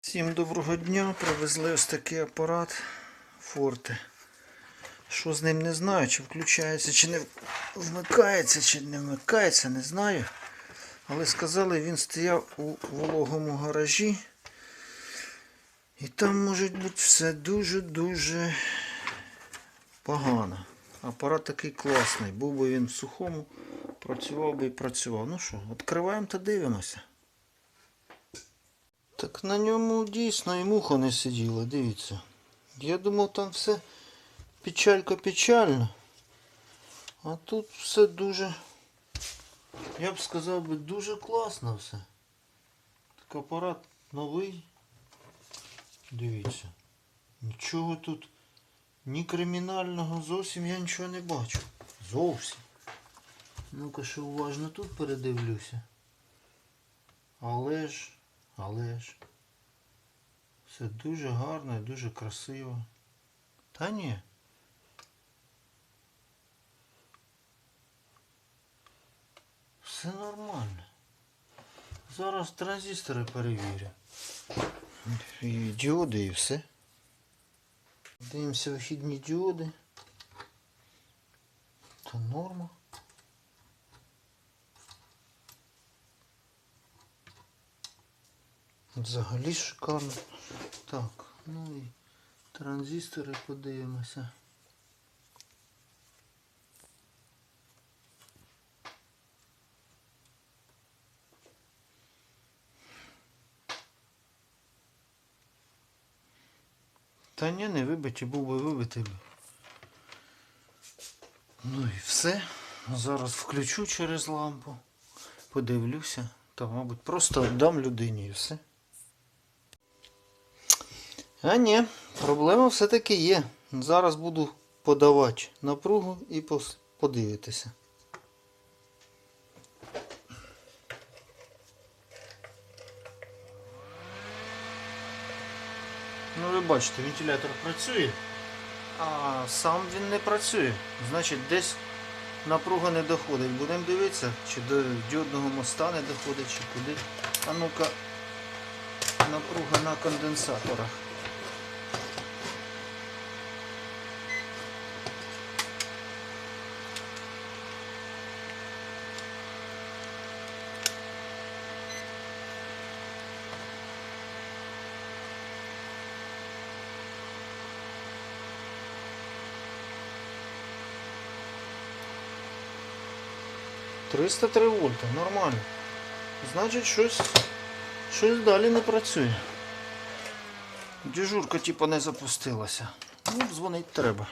Всім доброго дня. Привезли ось такий апарат Форте. Що з ним не знаю, чи включається, чи не вмикається, чи не вмикається, не знаю. Але сказали, він стояв у вологому гаражі. І там може бути все дуже-дуже погано. Апарат такий класний. Був би він в сухому, працював би і працював. Ну що, відкриваємо та дивимося. Так на ньому дійсно і муха не сиділа, дивіться. Я думав там все печалька печально. А тут все дуже, я б сказав би, дуже класно все. Так апарат новий. Дивіться. Нічого тут ні кримінального зовсім я нічого не бачу. Зовсім. Ну-ка ще уважно тут передивлюся. Але ж, але ж. Все дуже гарно і дуже красиво. Та ні. Все нормально. Зараз транзистори перевірю. І діоди і все. Дивимося вихідні діоди. Та норма. Взагалі шикарно. Так, ну і транзистори подивимося. Та ні, не вибиті, був би вибитий. Ну і все. Зараз включу через лампу. Подивлюся. Та, мабуть, просто віддам людині і все. А ні, проблема все-таки є. Зараз буду подавати напругу і подивитися. Ну ви бачите, вентилятор працює, а сам він не працює. Значить десь напруга не доходить. Будемо дивитися, чи до діодного моста не доходить, чи куди. А ну-ка, напруга на конденсаторах. Триста три вольта, нормально. Значить щось, щось далі не працює. Дежурка типа не запустилася. Ну, дзвонить треба.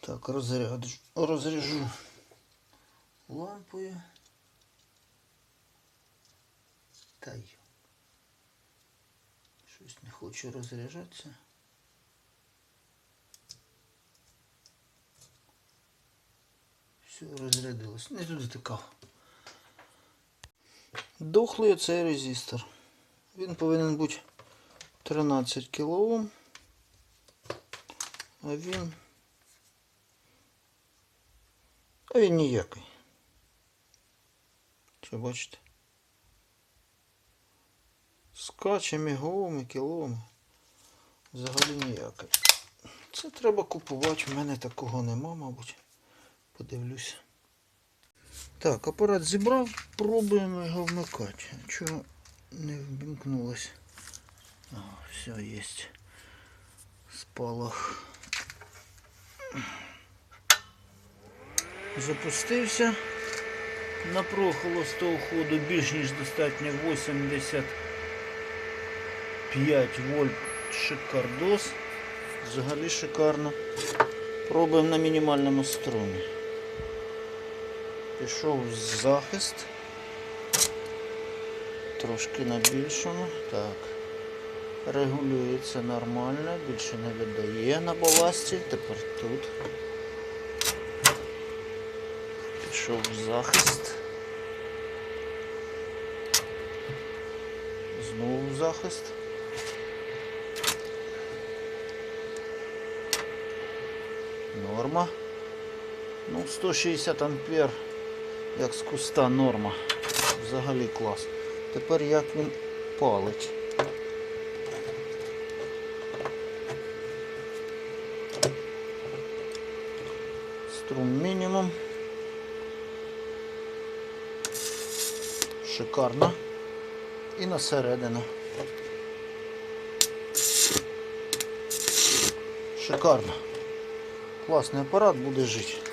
Так, розряджу, розряжу лампою. Та й. Щось не хочу розряджатися. Все, розрядилось. Не туди тикав. Дохлий оцей резистор. Він повинен бути 13 кОм. А він. А він ніякий. Що бачите? Скачами, говами, кіломи. Взагалі ніякий. Це треба купувати. В мене такого нема, мабуть. Подивлюся. Так, апарат зібрав, пробуємо його вмикати. Чого не вмикнулось? А, все, є. Спалах. Запустився. Напруг холостого ходу більш ніж достатньо 85 вольт шикардос. Взагалі шикарно. Пробуємо на мінімальному струмі. Пішов захист. Трошки на більшому. Так. Регулюється нормально, більше не видає на баласті. Тепер тут. Пішов захист. Знову захист. Норма. Ну, 160 ампер, як з куста норма. Взагалі клас. Тепер як він палить. Струм мінімум. Шикарно. І на середину. Шикарно. Класний апарат буде жити.